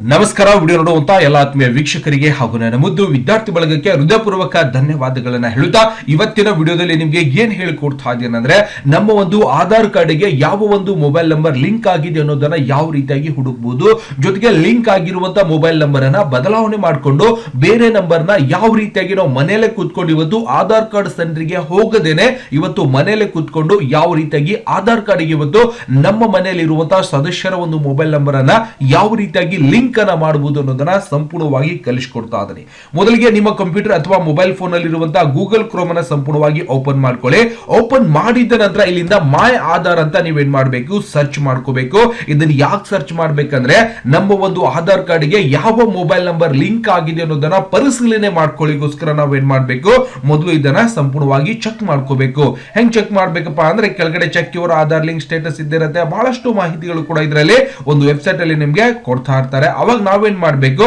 ನಮಸ್ಕಾರ, ವಿಡಿಯೋ ನೋಡುವಂತ ಎಲ್ಲ ಆತ್ಮೀಯ ವೀಕ್ಷಕರಿಗೆ ಹಾಗೂ ನನ್ನ ಮುದ್ದು ವಿದ್ಯಾರ್ಥಿ ಬಳಗಕ್ಕೆ ಹೃದಯಪೂರ್ವಕ ಧನ್ಯವಾದಗಳನ್ನ ಹೇಳುತ್ತಾ, ಇವತ್ತಿನ ವಿಡಿಯೋದಲ್ಲಿ ನಿಮ್ಗೆ ಏನ್ ಹೇಳಿಕೊಡ್ತಾ ಇದ್ದೇನೆಂದ್ರೆ ನಮ್ಮ ಒಂದು ಆಧಾರ್ ಕಾರ್ಡ್ಗೆ ಯಾವ ಒಂದು ಮೊಬೈಲ್ ನಂಬರ್ ಲಿಂಕ್ ಆಗಿದೆ ಅನ್ನೋದನ್ನ ಯಾವ ರೀತಿಯಾಗಿ ಹುಡುಕಬಹುದು ಜೊತೆಗೆ ಲಿಂಕ್ ಆಗಿರುವಂತಹ ಮೊಬೈಲ್ ನಂಬರ್ ಅನ್ನ ಬದಲಾವಣೆ ಮಾಡಿಕೊಂಡು, ಬೇರೆ ನಂಬರ್ನ ಯಾವ ರೀತಿಯಾಗಿ ನಾವು ಮನೆಯಲ್ಲೇ ಕೂತ್ಕೊಂಡು ಇವತ್ತು ಆಧಾರ್ ಕಾರ್ಡ್ ಸೆಂಟರ್ಗೆ ಹೋಗದೇನೆ ಇವತ್ತು ಮನೆಯಲ್ಲೇ ಕೂತ್ಕೊಂಡು ಯಾವ ರೀತಿಯಾಗಿ ಆಧಾರ್ ಕಾರ್ಡ್ಗೆ ಇವತ್ತು ನಮ್ಮ ಮನೆಯಲ್ಲಿ ಇರುವಂತಹ ಸದಸ್ಯರ ಒಂದು ಮೊಬೈಲ್ ನಂಬರ್ ಅನ್ನ ಯಾವ ರೀತಿಯಾಗಿ ಲಿಂಕ್ ಅನ್ನ ಮಾಡಬಹುದು ಅನ್ನೋದನ್ನ ಸಂಪೂರ್ಣವಾಗಿ ಕಲಿಸ್ಕೊಡ್ತಾ ಇದ್ದೀನಿ ಮೊದಲಿಗೆ ನಿಮ್ಮ ಕಂಪ್ಯೂಟರ್ ಅಥವಾ ಮೊಬೈಲ್ ಫೋನ್ ಅಲ್ಲಿ ಇರುವಂತಹ ಗೂಗಲ್ ಕ್ರೋಮ್ ಅನ್ನ ಸಂಪೂರ್ಣವಾಗಿ ಓಪನ್ ಮಾಡ್ಕೊಳ್ಳಿ. ಓಪನ್ ಮಾಡಿದ ನಂತರ ಇಲ್ಲಿಂದ ಮೈ ಆಧಾರ್ ಅಂತ ನೀವೇನ್ ಮಾಡಬೇಕು? ಸರ್ಚ್ ಮಾಡ್ಕೋಬೇಕು. ಇದನ್ನ ಯಾಕೆ ಸರ್ಚ್ ಮಾಡ್ಬೇಕಂದ್ರೆ ನಮ್ಮ ಒಂದು ಆಧಾರ್ ಕಾರ್ಡ್ಗೆ ಯಾವ ಮೊಬೈಲ್ ನಂಬರ್ ಲಿಂಕ್ ಆಗಿದೆ ಅನ್ನೋದನ್ನ ಪರಿಶೀಲನೆ ಮಾಡ್ಕೊಳ್ಳಿಗೋಸ್ಕರ ನಾವೇನ್ ಮಾಡ್ಬೇಕು? ಮೊದಲು ಇದನ್ನ ಸಂಪೂರ್ಣವಾಗಿ ಚೆಕ್ ಮಾಡ್ಕೋಬೇಕು. ಹೆಂಗ್ ಚೆಕ್ ಮಾಡ್ಬೇಕಪ್ಪ ಅಂದ್ರೆ ಕೆಳಗಡೆ check your Aadhaar link status ಇದ್ದಿರತ್ತೆ. ಬಹಳಷ್ಟು ಮಾಹಿತಿಗಳು ಕೂಡ ಇದರಲ್ಲಿ ಒಂದು ವೆಬ್ಸೈಟ್ ಅಲ್ಲಿ ನಿಮ್ಗೆ ಕೊಡ್ತಾ ಇರ್ತಾರೆ. ಅವಾಗ ನಾವೇನ್ ಮಾಡಬೇಕು?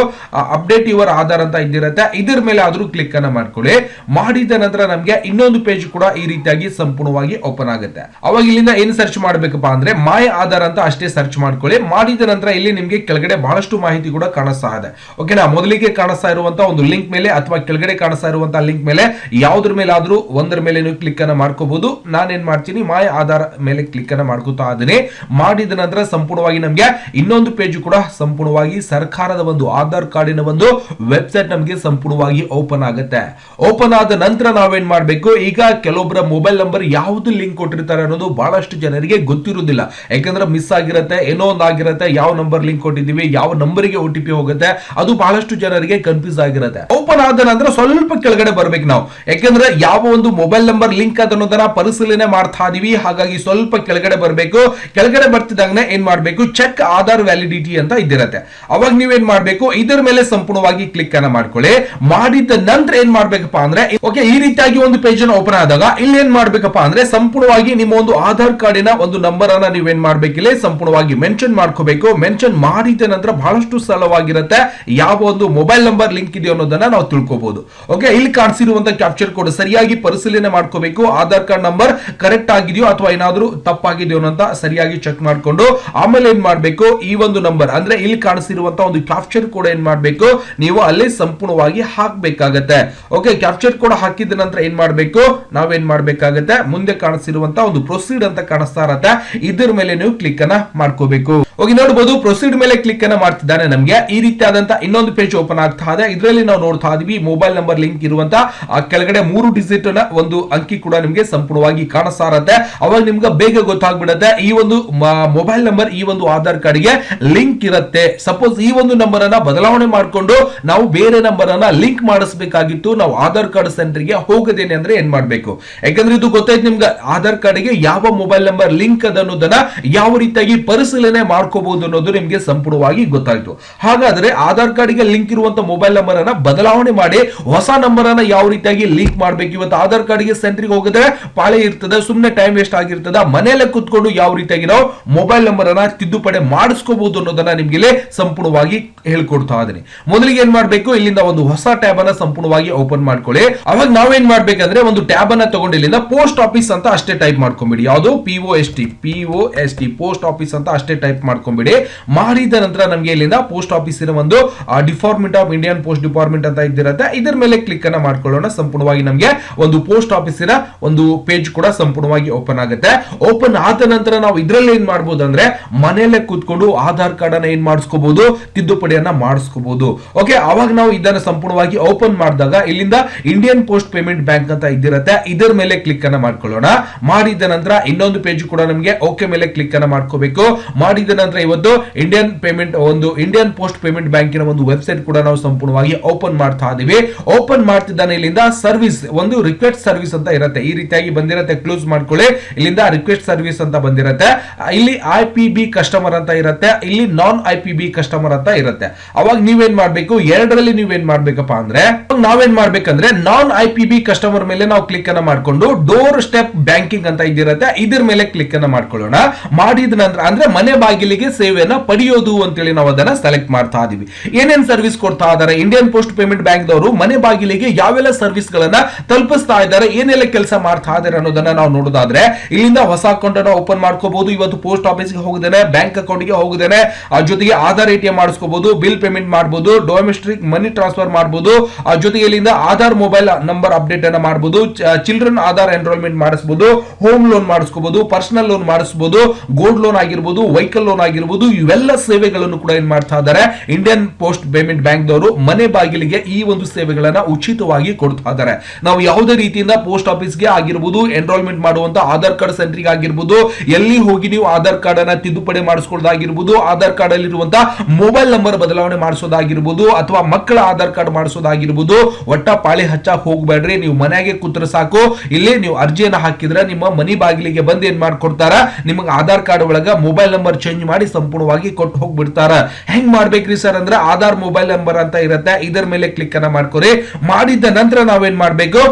ಅಪ್ಡೇಟ್ ಯುವರ್ ಆಧಾರ್ ಅಂತ ಇದ್ದಿರತ್ತೆ. ಇದರ ಮೇಲೆ ಆದ್ರೂ ಕ್ಲಿಕ್ ಅನ್ನ ಮಾಡ್ಕೊಳ್ಳಿ. ಮಾಡಿದ ನಂತರ ನಮ್ಗೆ ಇನ್ನೊಂದು ಪೇಜ್ ಕೂಡ ಈ ರೀತಿಯಾಗಿ ಸಂಪೂರ್ಣವಾಗಿ ಓಪನ್ ಆಗುತ್ತೆ. ಅವಾಗ ಇಲ್ಲಿಂದ ಏನ್ ಸರ್ಚ್ ಮಾಡ್ಬೇಕಪ್ಪ ಅಂದ್ರೆ ಮಾಯ ಆಧಾರ್ ಅಂತ ಅಷ್ಟೇ ಸರ್ಚ್ ಮಾಡ್ಕೊಳ್ಳಿ. ಮಾಡಿದ ನಂತರ ಇಲ್ಲಿ ನಿಮಗೆ ಕೆಳಗಡೆ ಬಹಳಷ್ಟು ಮಾಹಿತಿ ಕೂಡ ಕಾಣಿಸ್ತಾ ಇದೆ. ಓಕೆನಾ ಮೊದಲಿಗೆ ಕಾಣಿಸ್ತಾ ಇರುವಂತ ಒಂದು ಲಿಂಕ್ ಮೇಲೆ ಅಥವಾ ಕೆಳಗಡೆ ಕಾಣಿಸ್ತಾ ಇರುವಂತಹ ಲಿಂಕ್ ಮೇಲೆ ಯಾವ್ದ್ರ ಮೇಲೆ ಆದ್ರೂ ಒಂದರ ಮೇಲೆ ನೀವು ಕ್ಲಿಕ್ ಅನ್ನ ಮಾಡ್ಕೋಬಹುದು. ನಾನೇನ್ ಮಾಡ್ತೀನಿ, ಮಾಯ ಆಧಾರ್ ಮೇಲೆ ಕ್ಲಿಕ್ ಅನ್ನ ಮಾಡ್ಕೋತಾ ಇದ್ದೀನಿ. ಮಾಡಿದ ನಂತರ ಸಂಪೂರ್ಣವಾಗಿ ನಮಗೆ ಇನ್ನೊಂದು ಪೇಜ್ ಕೂಡ ಸಂಪೂರ್ಣವಾಗಿ ಸರ್ಕಾರದ ಒಂದು ಆಧಾರ್ ಕಾರ್ಡಿನ ಒಂದು ವೆಬ್ಸೈಟ್ ನಮಗೆ ಸಂಪೂರ್ಣವಾಗಿ ಓಪನ್ ಆಗುತ್ತೆ. ಓಪನ್ ಆದ ನಂತರ ನಾವೇನ್ ಮಾಡಬೇಕು? ಈಗ ಕೆಲವೊಬ್ಬರ ಮೊಬೈಲ್ ನಂಬರ್ ಯಾವ್ದು ಲಿಂಕ್ ಕೊಟ್ಟಿರ್ತಾರೆ ಅನ್ನೋದು ಬಹಳಷ್ಟು ಜನರಿಗೆ ಗೊತ್ತಿರುವುದಿಲ್ಲ. ಯಾಕಂದ್ರೆ ಮಿಸ್ ಆಗಿರುತ್ತೆ, ಏನೋ ಒಂದು ಆಗಿರುತ್ತೆ, ಯಾವ ನಂಬರ್ ಲಿಂಕ್ ಕೊಟ್ಟಿದ್ದೀವಿ, ಯಾವ ನಂಬರಿಗೆ ಒ ಟಿ ಪಿ ಹೋಗುತ್ತೆ, ಅದು ಬಹಳಷ್ಟು ಜನರಿಗೆ ಕನ್ಫ್ಯೂಸ್ ಆಗಿರುತ್ತೆ. ಓಪನ್ ಆದ ನಂತರ ಸ್ವಲ್ಪ ಕೆಳಗಡೆ ಬರ್ಬೇಕು ನಾವು. ಯಾಕಂದ್ರೆ ಯಾವ ಒಂದು ಮೊಬೈಲ್ ನಂಬರ್ ಲಿಂಕ್ ಅದ ಅನ್ನೋದನ್ನ ಪರಿಶೀಲನೆ ಮಾಡ್ತಾ ಇದೀವಿ. ಹಾಗಾಗಿ ಸ್ವಲ್ಪ ಕೆಳಗಡೆ ಬರಬೇಕು. ಕೆಳಗಡೆ ಬರ್ತಿದ್ದಾಗ ಏನ್ ಮಾಡಬೇಕು? ಚೆಕ್ ಆಧಾರ್ ವ್ಯಾಲಿಡಿಟಿ ಅಂತ ಇದ್ದಿರತ್ತೆ. ಅವಾಗ ನೀವೇನ್ ಮಾಡ್ಬೇಕು? ಇದರ ಮೇಲೆ ಸಂಪೂರ್ಣವಾಗಿ ಕ್ಲಿಕ್ ಅನ್ನ ಮಾಡ್ಕೊಳ್ಳಿ. ಮಾಡಿದ ನಂತರ ಏನ್ ಮಾಡ್ಬೇಕಪ್ಪ ಅಂದ್ರೆ ಓಕೆ ಈ ರೀತಿಯಾಗಿ ಒಂದು ಪೇಜ್ ಅನ್ನು ಓಪನ್ ಆದಾಗ ಇಲ್ಲಿ ಏನ್ ಮಾಡ್ಬೇಕಪ್ಪ ಅಂದ್ರೆ, ಸಂಪೂರ್ಣವಾಗಿ ನಿಮ್ಮ ಒಂದು ಆಧಾರ್ ಕಾರ್ಡಿನ ಒಂದು ನಂಬರ್ ಅನ್ನ ನೀವೇನ್ ಮಾಡ್ಬೇಕಿಲ್ಲ ಸಂಪೂರ್ಣವಾಗಿ ಮೆನ್ಷನ್ ಮಾಡ್ಕೋಬೇಕು. ಮೆನ್ಷನ್ ಮಾಡಿದ ನಂತರ ಬಹಳಷ್ಟು ಸರಳವಾಗಿರುತ್ತೆ. ಯಾವ ಒಂದು ಮೊಬೈಲ್ ನಂಬರ್ ಲಿಂಕ್ ಇದೆಯೋ ಅನ್ನೋದನ್ನ ನಾವು ತಿಳ್ಕೊಬಹುದು ಓಕೆ ಇಲ್ಲಿ ಕಾಣಿಸಿರುವಂತ ಕ್ಯಾಪ್ಚರ್ ಕೋಡ್ ಸರಿಯಾಗಿ ಪರಿಶೀಲನೆ ಮಾಡ್ಕೋಬೇಕು. ಆಧಾರ್ ಕಾರ್ಡ್ ನಂಬರ್ ಕರೆಕ್ಟ್ ಆಗಿದೆಯೋ ಅಥವಾ ಏನಾದರೂ ತಪ್ಪಾಗಿದೆಯೋ ಅಂತ ಸರಿಯಾಗಿ ಚೆಕ್ ಮಾಡ್ಕೊಂಡು, ಆಮೇಲೆ ಏನ್ ಮಾಡ್ಬೇಕು? ಈ ಒಂದು ನಂಬರ್ ಅಂದ್ರೆ ಇಲ್ಲಿ ಕಾಣಿಸಿರುವಂತ ಒಂದು ಕ್ಯಾಪ್ಚರ್ ಕೋಡ್ ಏನ್ ಮಾಡಬೇಕು? ನೀವು ಅಲ್ಲಿ ಸಂಪೂರ್ಣವಾಗಿ ಹಾಕಬೇಕಾಗತ್ತೆ. ಓಕೆ ಕ್ಯಾಪ್ಚರ್ ಕೋಡ್ ಹಾಕಿದ ನಂತರ ಏನ್ ಮಾಡಬೇಕು? ನಾವೇನ್ ಮಾಡಬೇಕಾಗತ್ತೆ? ಮುಂದೆ ಕಾಣಿಸಿರುವಂತ ಒಂದು ಪ್ರೊಸೀಡ್ ಅಂತ ಕಾಣಿಸ್ತಾ ಇರತ್ತೆ. ಇದ್ರ ಮೇಲೆ ನೀವು ಕ್ಲಿಕ್ ಅನ್ನ ಮಾಡ್ಕೋಬೇಕು. ಹೋಗಿ ನೋಡಬಹುದು ಪ್ರೊಸೀಡ್ ಮೇಲೆ ಕ್ಲಿಕ್ ಅನ್ನ ಮಾಡ್ತಿದ್ದಾನೆ ನಮ್ಗೆ. ಈ ರೀತಿಯಾದಂತಹ ಇನ್ನೊಂದು ಪೇಜ್ ಓಪನ್ ಆಗ್ತಾ ಇದೆ. ಇದರಲ್ಲಿ ನಾವು ನೋಡ್ತಾ ಇದೀವಿ ಮೊಬೈಲ್ ನಂಬರ್ ಲಿಂಕ್ ಇರುವಂತ ಕೆಳಗಡೆ ಮೂರು ಡಿಜಿಟ್ ಒಂದು ಅಂಕಿ ಕೂಡ ನಿಮ್ಗೆ ಸಂಪೂರ್ಣವಾಗಿ ಕಾಣಿಸ್ತಾ ಇರತ್ತೆ. ಅವಾಗ ನಿಮ್ಗೆ ಬೇಗ ಗೊತ್ತಾಗ್ಬಿಡತ್ತೆ. ಈ ಒಂದು ಮೊಬೈಲ್ ನಂಬರ್ ಈ ಒಂದು ಆಧಾರ್ ಕಾರ್ಡ್ಗೆ ಲಿಂಕ್ ಇರುತ್ತೆ. ಸಪೋಸ್ ಈ ಒಂದು ನಂಬರ್ ಅನ್ನ ಬದಲಾವಣೆ ಮಾಡಿಕೊಂಡು ನಾವು ಬೇರೆ ನಂಬರ್ ಅನ್ನ ಲಿಂಕ್ ಮಾಡಿಸಬೇಕಾಗಿತ್ತು. ನಾವು ಆಧಾರ್ ಕಾರ್ಡ್ ಸೆಂಟರ್ಗೆ ಹೋಗದೇನೆ ಅಂದ್ರೆ ಏನ್ ಮಾಡಬೇಕು? ಯಾಕಂದ್ರೆ ಇದು ಗೊತ್ತಾಯ್ತು ನಿಮ್ಗೆ, ಆಧಾರ್ ಕಾರ್ಡ್ಗೆ ಯಾವ ಮೊಬೈಲ್ ನಂಬರ್ ಲಿಂಕ್ ಅದ ಅನ್ನೋದನ್ನ ಯಾವ ರೀತಿಯಾಗಿ ಪರಿಶೀಲನೆ ಮಾಡ್ಕೋಬಹುದು ಅನ್ನೋದು ನಿಮ್ಗೆ ಸಂಪೂರ್ಣವಾಗಿ ಗೊತ್ತಾಯ್ತು. ಹಾಗಾದ್ರೆ ಆಧಾರ್ ಕಾರ್ಡ್ಗೆ ಲಿಂಕ್ ಇರುವಂತ ಮೊಬೈಲ್ ನಂಬರ್ ಅನ್ನ ಬದಲಾವಣೆ ಮಾಡಿ ಹೊಸ ನಂಬರ್ ಅನ್ನ ಯಾವ ರೀತಿಯಾಗಿ ಲಿಂಕ್ ಮಾಡ್ಬೇಕು? ಇವತ್ತು ಆಧಾರ್ ಕಾರ್ಡ್ಗೆ ಸೆಂಟ್ರಿಗೆ ಹೋಗಿದ್ರೆ ಪಾಳೆ ಇರ್ತದೆ ಸುಮ್ಮನೆ ಟೈಮ್ ವೇಸ್ಟ್ ಆಗಿರ್ತದ, ಮನೆಯಲ್ಲೇ ಕುತ್ಕೊಂಡು ಯಾವ ರೀತಿಯಾಗಿ ನಾವು ಮೊಬೈಲ್ ನಂಬರ್ ಅನ್ನ ತಿದ್ದುಪಡಿ ಮಾಡಿಸ್ಕೋಬಹುದು ಅನ್ನೋದನ್ನ ನಿಮ್ಗೆ ಇಲ್ಲಿ ಸಂಪೂರ್ಣವಾಗಿ ಹೇಳ್ಕೊಡ್ತಾ ಇದ್ದೀನಿ. ಮೊದಲಿಗೆ ಏನ್ ಮಾಡ್ಬೇಕು? ಇಲ್ಲಿಂದ ಒಂದು ಹೊಸ ಟ್ಯಾಬ್ ಅನ್ನ ಸಂಪೂರ್ಣವಾಗಿ ಓಪನ್ ಮಾಡ್ಕೊಳ್ಳಿ. ಅವಾಗ ನಾವೇನ್ ಮಾಡ್ಬೇಕಂದ್ರೆ ಒಂದು ಟ್ಯಾಬ್ ಅನ್ನ ತಗೊಂಡು ಇಲ್ಲಿಂದ ಪೋಸ್ಟ್ ಆಫೀಸ್ ಅಂತ ಅಷ್ಟೇ ಟೈಪ್ ಮಾಡ್ಕೊಂಬಿಡಿ. ಯಾವುದು? P O S T P O S T post office ಅಂತ ಅಷ್ಟೇ ಟೈಪ್ ಮಾಡ್ಕೊಂಬಿಡಿ. ಮಾಡಿದ ನಂತರ ನಮಗೆ ಇಲ್ಲಿಂದ ಪೋಸ್ಟ್ ಆಫೀಸಿನ ಒಂದು department of Indian post department ಅಂತ ಇದ್ದಿರುತ್ತೆ. ಇದರ ಮೇಲೆ ಕ್ಲಿಕ್ ಅನ್ನ ಮಾಡ್ಕೊಳ್ಳೋಣ. ಸಂಪೂರ್ಣವಾಗಿ ನಮಗೆ ಒಂದು ಪೋಸ್ಟ್ ಆಫೀಸಿನ ಒಂದು ಪೇಜ್ ಕೂಡ ಸಂಪೂರ್ಣವಾಗಿ ಓಪನ್ ಆಗುತ್ತೆ. ಓಪನ್ ಆದ ನಂತರ ನಾವು ಇದರಲ್ಲಿ ಏನ್ ಮಾಡ್ಬೋದು ಅಂದ್ರೆ ಮನೆಯಲ್ಲೇ ಕೂತ್ಕೊಂಡು ಆಧಾರ್ ಕಾರ್ಡ್ ಅನ್ನ ಏನ್ ಮಾಡಿಸ್ಕೋಬಹುದು ತಿದ್ದುಪಡಿಯನ್ನ ಮಾಡಿಸ್ಕೋಬಹುದು ಓಕೆ ಅವಾಗ ನಾವು ಇದನ್ನ ಸಂಪೂರ್ಣವಾಗಿ ಓಪನ್ ಮಾಡಿದಾಗ ಇಲ್ಲಿಂದ ಇಂಡಿಯನ್ ಪೋಸ್ಟ್ ಪೇಮೆಂಟ್ ಬ್ಯಾಂಕ್ ಅಂತ ಇದ್ದಿರತ್ತೆ, ಇದರ ಮೇಲೆ ಕ್ಲಿಕ್ ಅನ್ನ ಮಾಡ್ಕೊಳ್ಳೋಣ. ಮಾಡಿದ ನಂತರ ಇನ್ನೊಂದು ಪೇಜ್ ಕೂಡ ನಮಗೆ ಓಕೆ ಮೇಲೆ ಕ್ಲಿಕ್ ಅನ್ನ ಮಾಡ್ಕೋಬೇಕು. ಮಾಡಿದ ನಂತರ ಇವತ್ತು ಇಂಡಿಯನ್ ಪೇಮೆಂಟ್ ಒಂದು ಇಂಡಿಯನ್ ಪೋಸ್ಟ್ ಪೇಮೆಂಟ್ ಬ್ಯಾಂಕಿನ ಒಂದು ವೆಬ್ಸೈಟ್ ಕೂಡ ನಾವು ಸಂಪೂರ್ಣವಾಗಿ ಓಪನ್ ಮಾಡ್ತಾ ಇದೀವಿ. ಓಪನ್ ಮಾಡ್ತಿದ್ದಾನೆ ಇಲ್ಲಿಂದ ಸರ್ವಿಸ್ ಒಂದು ರಿಕ್ವೆಸ್ಟ್ ಸರ್ವಿಸ್ ಅಂತ ಇರುತ್ತೆ. ಈ ರೀತಿಯಾಗಿ ಬಂದಿರತ್ತೆ ಕ್ಲೋಸ್ ಮಾಡ್ಕೊಳ್ಳಿ. ಇಲ್ಲಿಂದ ರಿಕ್ವೆಸ್ಟ್ ಸರ್ವಿಸ್ ಅಂತ ಬಂದಿರತ್ತೆ. ಇಲ್ಲಿ ಐ ಕಸ್ಟಮರ್ ಅಂತ ಇರುತ್ತೆ. ಇಲ್ಲಿ ನಾನ್ ಐ ಪಿ ಅಂತ ಇರುತ್ತೆ. ಅವಾಗ ನೀವೇನ್ ಮಾಡಬೇಕು? ಎರಡರಲ್ಲಿ ನೀವೇನ್ ಮಾಡ್ಬೇಕಪ್ಪ ಅಂದ್ರೆ, ನಾವೇನ್ ಮಾಡ್ಬೇಕಂದ್ರೆ ನಾನ್ ಐ ಪಿ ಬಿ ಕಸ್ಟಮರ್ ಮೇಲೆ ನಾವು ಕ್ಲಿಕ್ ಅನ್ನ ಮಾಡ್ಕೊಂಡು ಡೋರ್ ಸ್ಟೆಪ್ ಬ್ಯಾಂಕಿಂಗ್ ಅಂತ ಇದಿರುತ್ತೆ, ಇದ್ರ ಮೇಲೆ ಕ್ಲಿಕ್ ಅನ್ನ ಮಾಡ್ಕೊಳ್ಳೋಣ. ಮಾಡಿದ ನಂತರ, ಅಂದ್ರೆ ಮನೆ ಬಾಗಿಲಿಗೆ ಸೇವೆಯನ್ನ ಪಡೆಯೋದು ಅಂತೇಳಿ ನಾವು ಅದನ್ನ ಸೆಲೆಕ್ಟ್ ಮಾಡ್ತಾ ಇದೀವಿ. ಏನೇನ್ ಸರ್ವಿಸ್ ಕೊಡ್ತಾ ಇದಾರೆ? ಇಂಡಿಯನ್ ಪೋಸ್ಟ್ ಪೇಮೆಂಟ್ ಬ್ಯಾಂಕ್ ದವರು ಮನೆ ಬಾಗಿಲಿಗೆ ಯಾವೆಲ್ಲ ಸರ್ವಿಸ್ ಗಳನ್ನ ತಲುಪಿಸ್ತಾ ಇದ್ದಾರೆ ಏನೆಲ್ಲ ಕೆಲಸ ಮಾಡ್ತಾ ಇದಾರೆ ಅನ್ನೋದನ್ನ ನಾವು ನೋಡೋದಾದ್ರೆ, ಇಲ್ಲಿಂದ ಹೊಸ ಅಕೌಂಟ್ ಓಪನ್ ಮಾಡ್ಕೋಬಹುದು ಇವತ್ತು ಪೋಸ್ಟ್ ಆಫೀಸ್ಗೆ ಹೋಗದೇನೆ ಬ್ಯಾಂಕ್ ಅಕೌಂಟ್ಗೆ ಹೋಗದೇನೆ. ಜೊತೆಗೆ ಆಧಾರ್ ಟಿ ಮಾಡಿಸ್ಕೋಬಹುದು ಬಿಲ್ ಪೇಮೆಂಟ್ ಮಾಡಬಹುದು ಡೊಮೆಸ್ಟಿಕ್ ಮನಿ ಟ್ರಾನ್ಸ್ಫರ್ ಮಾಡಬಹುದು ಜೊತೆಗೆ ಇಲ್ಲಿಂದ ಆಧಾರ್ ಮೊಬೈಲ್ ನಂಬರ್ ಅಪ್ಡೇಟ್ ಅನ್ನ ಮಾಡಬಹುದು ಚಿಲ್ಡ್ರನ್ ಆಧಾರ್ ಎನ್ರೋಲ್ಮೆಂಟ್ ಮಾಡಿಸಬಹುದು ಹೋಮ್ ಲೋನ್ ಮಾಡಿಸ್ಕೋಬಹುದು ಪರ್ಸನಲ್ ಲೋನ್ ಮಾಡಿಸಬಹುದು ಗೋಲ್ಡ್ ಲೋನ್ ಆಗಿರ್ಬೋದು, ವೆಹಿಕಲ್ ಲೋನ್ ಆಗಿರ್ಬೋದು, ಇವೆಲ್ಲ ಸೇವೆಗಳನ್ನು ಕೂಡ ಏನ್ ಮಾಡ್ತಾ ಇದ್ದಾರೆ, ಇಂಡಿಯನ್ ಪೋಸ್ಟ್ ಪೇಮೆಂಟ್ ಬ್ಯಾಂಕ್ ದವರು ಮನೆ ಬಾಗಿಲಿಗೆ ಈ ಒಂದು ಸೇವೆಗಳನ್ನ ಉಚಿತವಾಗಿ ಕೊಡ್ತಾ ಇದ್ದಾರೆ. ನಾವು ಯಾವುದೇ ರೀತಿಯಿಂದ ಪೋಸ್ಟ್ ಆಫೀಸ್ಗೆ ಆಗಿರ್ಬೋದು, ಎನ್ರೋಲ್ಮೆಂಟ್ ಮಾಡುವಂತ ಆಧಾರ್ ಕಾರ್ಡ್ ಸೆಂಟ್ರಿಗೆ ಆಗಿರ್ಬೋದು, ಎಲ್ಲಿ ಹೋಗಿ ನೀವು ಆಧಾರ್ ಕಾರ್ಡ್ ಅನ್ನ ತಿದ್ದುಪಡಿ ಮಾಡಿಸ್ಕೊಳ್ಳೋದಾಗಿರಬಹುದು ಆಧಾರ್ ಕಾರ್ಡ್ ಅಲ್ಲಿರುವಂತ ಮೊಬೈಲ್ ನಂಬರ್ ಬದಲಾವಣೆ ಮಾಡಿಸೋದಾಗಿರ್ಬೋದು ಅಥವಾ ಮಕ್ಕಳ ಆಧಾರ್ ಕಾರ್ಡ್ ಮಾಡಿಸೋದಾಗಿರ್ಬೋದು, ಒಟ್ಟ ಪಾಳಿ ಹಚ್ಚ ಹೋಗ್ಬೇಡ್ರಿ. ನೀವು ಮನೆಗೆ ಕೂತ್ರೆ ಸಾಕು. ಇಲ್ಲಿ ನೀವು ಅರ್ಜಿಯನ್ನು ಹಾಕಿದ್ರೆ ನಿಮ್ಮ ಮನಿ ಬಾಗಿಲಿಗೆ ಬಂದು ಏನ್ ಮಾಡ್ಕೊಡ್ತಾರ? ನಿಮಗೆ ಆಧಾರ್ ಕಾರ್ಡ್ ಒಳಗ ಮೊಬೈಲ್ ನಂಬರ್ ಚೇಂಜ್ ಮಾಡಿ ಸಂಪೂರ್ಣವಾಗಿ ಕೊಟ್ಟು ಹೋಗ್ಬಿಡ್ತಾರ. ಹೆಂಗ್ ಮಾಡ್ಬೇಕ್ರಿ ಸರ್ ಅಂದ್ರೆ ಆಧಾರ್ ಮೊಬೈಲ್ ನಂಬರ್ ಅಂತ ಇರುತ್ತೆ. ಇದರ ಮೇಲೆ ಕ್ಲಿಕ್ ಅನ್ನ ಮಾಡ್ಕೊರಿ. ಮಾಡಿದ ನಂತರ ನಾವೇನ್ ಮಾಡ್ಬೇಕು?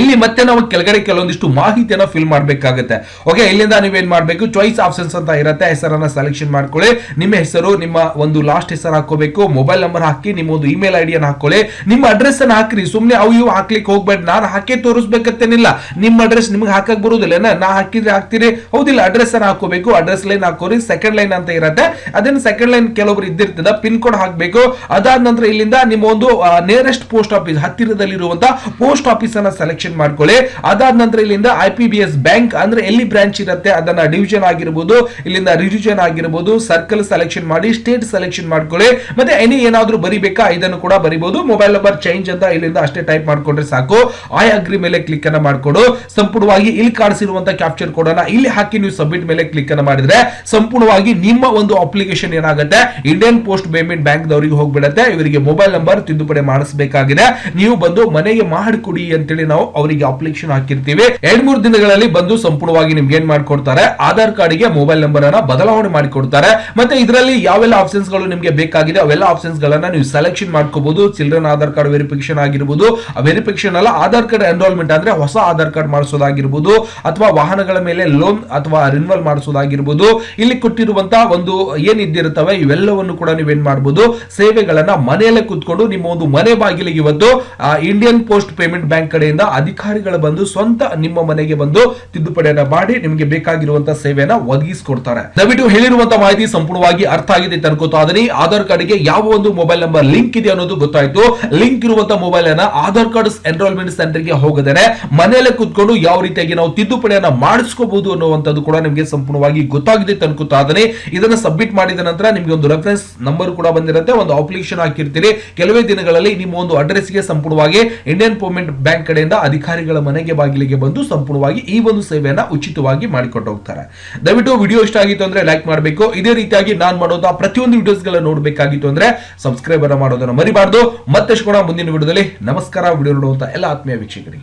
ಇಲ್ಲಿ ಮತ್ತೆ ನಾವು ಕೆಳಗಡೆ ಕೆಲವೊಂದಿಷ್ಟು ಮಾಹಿತಿಯನ್ನು ಫಿಲ್ ಮಾಡಬೇಕಾಗುತ್ತೆ. ಓಕೆ ಇಲ್ಲಿಂದ ನೀವೇನ್ ಮಾಡಬೇಕು? ಚಾಯ್ಸ್ ಆಪ್ಷನ್ಸ್ ಅಂತ ಇರುತ್ತೆ. ಹೆಸರನ್ನ ಸೆಲೆಕ್ಷನ್ ಮಾಡ್ಕೊಳ್ಳಿ. ನಿಮ್ಮ ಹೆಸರು, ನಿಮ್ಮ ಒಂದು ಲಾಸ್ಟ್ ಹೆಸರು ಹಾಕೋಬೇಕು ಮೊಬೈಲ್ ನಂಬರ್ ಹಾಕಿ, ನಿಮ್ಮ ಒಂದು ಇಮೇಲ್ ಐಡಿಯನ್ನು ಡಿಯನ್ನು ಹಾಕೊಳ್ಳಿ. ನಿಮ್ಮ ಅಡ್ರೆಸ್ ಅನ್ನ ಹಾಕ್ರಿ. ಸುಮ್ಮನೆ ಅವು ಇವು ಹಾಕ್ಲಿಕ್ಕೆ ಹೋಗ್ಬೇಡ. ನಾನು ಹಾಕಿ ತೋರಿಸ್ಬೇಕತ್ತೇನಿಲ್ಲ ನಿಮ್ಮ ಅಡ್ರೆಸ್ ನಿಮ್ಗೆ ಹಾಕಕ್ ಬರುದಿಲ್ಲ. ನಾ ಹಾಕಿದ್ರೆ ಹಾಕ್ತೀರಿ? ಹೌದಿಲ್ಲ ಅಡ್ರೆಸ್ ಅನ್ನ ಹಾಕೋಬೇಕು ಅಡ್ರೆಸ್ ಲೈನ್ ಹಾಕೋರಿ ಸೆಕೆಂಡ್ ಲೈನ್ ಅಂತ ಇರುತ್ತೆ. ಅದನ್ನ ಸೆಕೆಂಡ್ ಲೈನ್ ಕೆಲವೊಬ್ರು ಇದ್ದಿರ್ತದ ಪಿನ್ ಕೋಡ್ ಹಾಕಬೇಕು. ಅದಾದ ನಂತರ ಇಲ್ಲಿಂದ ನಿಮ್ಮ ಒಂದು ನಿಯರೆಸ್ಟ್ ಪೋಸ್ಟ್ ಆಫೀಸ್ ಹತ್ತಿರದಲ್ಲಿರುವಂತಹ ಪೋಸ್ಟ್ ಆಫೀಸ್ ಅನ್ನ ಸೆಲೆಕ್ಷನ್ ಮಾಡ್ಕೊಳ್ಳಿ ಅದಾದ ನಂತರ ಇಲ್ಲಿಂದ I P B S bank ಅಂದ್ರೆ ಎಲ್ಲಿ ಬ್ರಾಂಚ್ ಇರುತ್ತೆ ಅದನ್ನ ಡಿವಿಷನ್ ಆಗಿರ್ಬೋದು, ಇಲ್ಲಿಂದ ರಿವಿಷನ್ ಆಗಿರ್ಬೋದು ಸರ್ಕಲ್ ಸೆಲೆಕ್ಷನ್ ಮಾಡಿ ಸ್ಟೇಟ್ ಸೆಲೆಕ್ಷನ್ ಮಾಡ್ಕೊಳ್ಳಿ ಮತ್ತೆ ಎನಿ ಏನಾದ್ರೂ ಬರಿಬೇಕಾ ಇದನ್ನು ಕೂಡ ಬರಿಬಹುದು ಮೊಬೈಲ್ ನಂಬರ್ ಚೇಂಜ್ ಅಂತ ಇಲ್ಲಿಂದ ಅಷ್ಟೇ ಟೈಪ್ ಮಾಡ್ಕೊಂಡ್ರೆ ಸಾಕು. ಐ ಅಗ್ರಿ ಮೇಲೆ ಕ್ಲಿಕ್ ಅನ್ನ ಮಾಡ್ಕೊಡು. ಸಂಪೂರ್ಣವಾಗಿ ಇಲ್ಲಿ ಕಾಣಿಸಿರುವಂತ ಕ್ಯಾಪ್ಚರ್ ಕೋಡ್ ಇಲ್ಲಿ ಹಾಕಿ ನೀವು ಸಬ್ಮಿಟ್ ಮೇಲೆ ಕ್ಲಿಕ್ ಅನ್ನ ಮಾಡಿದ್ರೆ ಸಂಪೂರ್ಣವಾಗಿ ನಿಮ್ಮ ಒಂದು ಅಪ್ಲಿಕೇಶನ್ ಏನಾಗುತ್ತೆ? ಇಂಡಿಯನ್ ಪೋಸ್ಟ್ ಪೇಮೆಂಟ್ ಬ್ಯಾಂಕ್ ದವರಿಗೆ ಹೋಗ್ಬಿಡುತ್ತೆ. ಇವರಿಗೆ ಮೊಬೈಲ್ ನಂಬರ್ ತಿದ್ದುಪಡಿ ಮಾಡಿಸಬೇಕಾಗಿದೆ. ನೀವು ಬಂದು ಮನೆಗೆ ಮಾಡಿಕೊಡಿ ಅಂತೇಳಿ ನಾವು ಅವರಿಗೆ ಅಪ್ಲಿಕೇಶನ್ ಹಾಕಿರ್ತೀವಿ. ಎರಡ್ ಮೂರು ದಿನಗಳಲ್ಲಿ ಬಂದು ಸಂಪೂರ್ಣವಾಗಿ ನಿಮ್ಗೆ ಏನ್ ಮಾಡ್ಕೊಡ್ತಾರೆ? ಆಧಾರ್ ಕಾರ್ಡ್ಗೆ ಮೊಬೈಲ್ ನಂಬರ್ ಅನ್ನ ಬದಲಾವಣೆ ಮಾಡಿಕೊಡ್ತಾರೆ. ಮತ್ತೆ ಇದರಲ್ಲಿ ಯಾವೆಲ್ಲ ಆಪ್ಷನ್ಸ್ಗಳು ನಿಮ್ಗೆ ಬೇಕಾಗಿದೆ, ಅವೆಲ್ಲ ಆಪ್ಷನ್ಸ್ ಗಳನ್ನ ನೀವು ಸೆಲೆಕ್ಷನ್ ಮಾಡ್ಕೋಬಹುದು ಚಿಲ್ಡ್ರನ್ ಆಧಾರ್ ಕಾರ್ಡ್ ವೆರಿಫಿಕೇಶನ್ ಆಗಿರ್ಬೋದು. ವೆರಿಫಿಕೇಶನ್ ಅಲ್ಲ ಆಧಾರ್ ಕಾರ್ಡ್ ಎನ್ರೋಲ್ಮೆಂಟ್ ಅಂದ್ರೆ ಹೊಸ ಆಧಾರ್ ಕಾರ್ಡ್ ಮಾಡಿಸೋದಾಗಿರ್ಬೋದು. ಅಥವಾ ವಾಹನಗಳ ಮೇಲೆ ಲೋನ್ ಅಥವಾ ರಿನ್ವಲ್ ಮಾಡಿಸೋದಾಗಿರ್ಬೋದು. ಇಲ್ಲಿ ಕೊಟ್ಟಿರುವಂತಹ ಒಂದು ಏನ್ ಇದ್ದಿರುತ್ತವೆ ಇವೆಲ್ಲವನ್ನು ಕೂಡ ನೀವೇನ್ ಮಾಡಬಹುದು ಸೇವೆಗಳನ್ನ ಮನೆಯಲ್ಲೇ ಕೂತ್ಕೊಂಡು ನಿಮ್ಮ ಒಂದು ಮನೆ ಬಾಗಿಲಿಗೆ ಇವತ್ತು ಇಂಡಿಯನ್ ಪೋಸ್ಟ್ ಪೇಮೆಂಟ್ ಬ್ಯಾಂಕ್ ಕಡೆಯಿಂದ ಅಧಿಕಾರಿಗಳು ಬಂದು ಸ್ವಂತ ನಿಮ್ಮ ಮನೆಗೆ ಬಂದು ತಿದ್ದುಪಡಿಯನ್ನ ಮಾಡಿ ನಿಮಗೆ ಬೇಕಾಗಿರುವಂತಹ ಸೇವೆಯನ್ನ ಒದಗಿಸಿಕೊಡ್ತಾರೆ. ದಯವಿಟ್ಟು ಹೇಳಿರುವಂತಹ ಮಾಹಿತಿ ಸಂಪೂರ್ಣವಾಗಿ ಅರ್ಥ ಆಗಿದೆ ಅಂತ ಅನ್ಕೋತಾ ಅದನಿ ಆಧಾರ್ ಕಾರ್ಡ್ಗೆ ಯಾವ ಒಂದು ಮೊಬೈಲ್ ನಂಬರ್ ಲಿಂಕ್ ಇದೆ ಅನ್ನೋದು ಗೊತ್ತಾಯ್ತು. ಲಿಂಕ್ ಇರುವಂತಹ ಮೊಬೈಲ್ ಅನ್ನ ಆಧಾರ್ ಕಾರ್ಡ್ ಎನ್ರೋಲ್ಮೆಂಟ್ ಸೆಂಟರ್ಗೆ ಹೋಗದೇನೆ. ಮನೆಯಲ್ಲೇ ಕೂತ್ಕೊಂಡು ಯಾವ ರೀತಿಯಾಗಿ ನಾವು ತಿದ್ದುಪಡಿಯನ್ನ ಮಾಡಿಸ್ಕೋಬಹುದು ಅನ್ನುವಂಥದ್ದು ಕೂಡ ನಿಮಗೆ ಸಂಪೂರ್ಣವಾಗಿ ಗೊತ್ತಾಗಿದೆ ಅಂತ ಅನ್ಕೋತಾ ಇದೀನಿ. ಇದನ್ನ ಸಬ್ಮಿಟ್ ಮಾಡಿದ ನಂತರ ನಿಮಗೆ ಒಂದು ರೆಫರೆನ್ಸ್ ನಂಬರ್ ಕೂಡ ಬಂದಿರುತ್ತೆ. ಒಂದು ಅಪ್ಲಿಕೇಶನ್ ಹಾಕಿರ್ತೀರಿ. ಕೆಲವೇ ದಿನಗಳಲ್ಲಿ ನಿಮ್ಮ ಒಂದು ಅಡ್ರೆಸ್ಗೆ ಸಂಪೂರ್ಣವಾಗಿ ಇಂಡಿಯನ್ ಪೇಮೆಂಟ್ ಬ್ಯಾಂಕ್ ಕಡೆಯಿಂದ ಅಧಿಕಾರಿಗಳ ಮನೆಗೆ ಬಾಗಿಲಿಗೆ ಬಂದು ಸಂಪೂರ್ಣವಾಗಿ ಈ ಒಂದು ಸೇವೆಯನ್ನ ಉಚಿತವಾಗಿ ಮಾಡಿಕೊಂಡು ಹೋಗ್ತಾರೆ. ದಯವಿಟ್ಟು ವಿಡಿಯೋ ಇಷ್ಟ ಆಗಿತ್ತು ಅಂದ್ರೆ ಲೈಕ್ ಮಾಡಬೇಕು. ಇದೇ ರೀತಿಯಾಗಿ ನಾನು ಮಾಡೋದ ಪ್ರತಿಯೊಂದು ವಿಡಿಯೋಸ್ ಗಳನ್ನ ನೋಡಬೇಕಾಗಿತ್ತು ಅಂದ್ರೆ ಸಬ್ಸ್ಕ್ರೈಬರ್ ಮಾಡೋದನ್ನು ಮರಿಬಾರ್ದು. ಮತ್ತೆ ಕೂಡ ಮುಂದಿನ ವಿಡಿಯೋದಲ್ಲಿ. ನಮಸ್ಕಾರ. ವಿಡಿಯೋ ನೋಡುವಂತ ಎಲ್ಲ ಆತ್ಮೀಯ ವೀಕ್ಷಕರಿಗೆ.